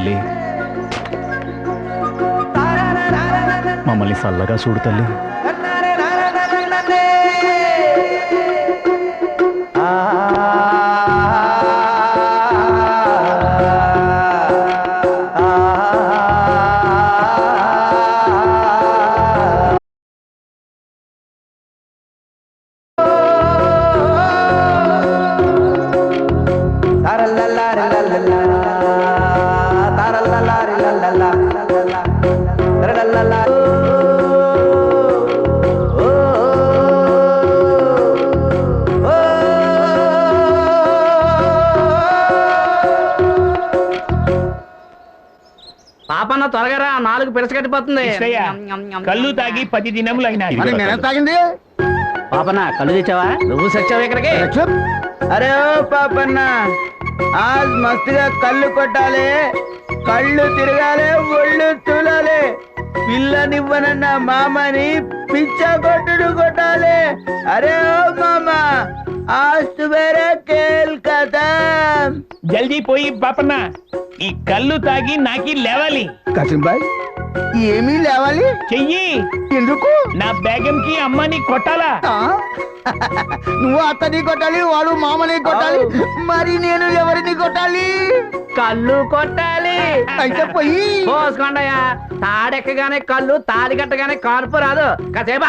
తల్లి. మమ్మల్ని చల్లగా చూడు తల్లి. La la la la la la. Papanna త్వరగా రా నాలుగు పిడసగట్టిపోతుంది కళ్ళు తాగి పది దినములు నేనే తాగింది? పాపన్న కళ్ళు తెచ్చావా? నువ్వు సచ్చావు ఇక్కడికి? అరే ఓ పాపన్న ఆజ్ మస్తుగా కళ్ళు కొట్టాలి. కళ్ళు తిరగాలి ఒళ్ళు తులాలి. పిల్లనివ్వనన్న మామని పిచ్చ కొట్టుడు కొట్టాలి. అరే ఓ మామ ఆస్తు వేరే కేల్ కదా జల్దీ పోయి పాపన్న ఈ కళ్ళు తాగి నాకి లేవాలి. కసింబాయ్ ఏమీ లేవాలి? చెయ్యి. ఎందుకు? నా బేగంకి అమ్మని కొట్టాలా? ఆ? నువ్వు అత్తని కొట్టాలి వాడు మామని కొట్టాలి మరి నేను ఎవరిని కొట్టాలి? కళ్ళు కొట్టాలి. అయితే పోయి. పోసుకోండయ్యా. తాడెక్కగానే కళ్ళు తాడి కట్టగానే కాన్పు రాదు. కాసేపు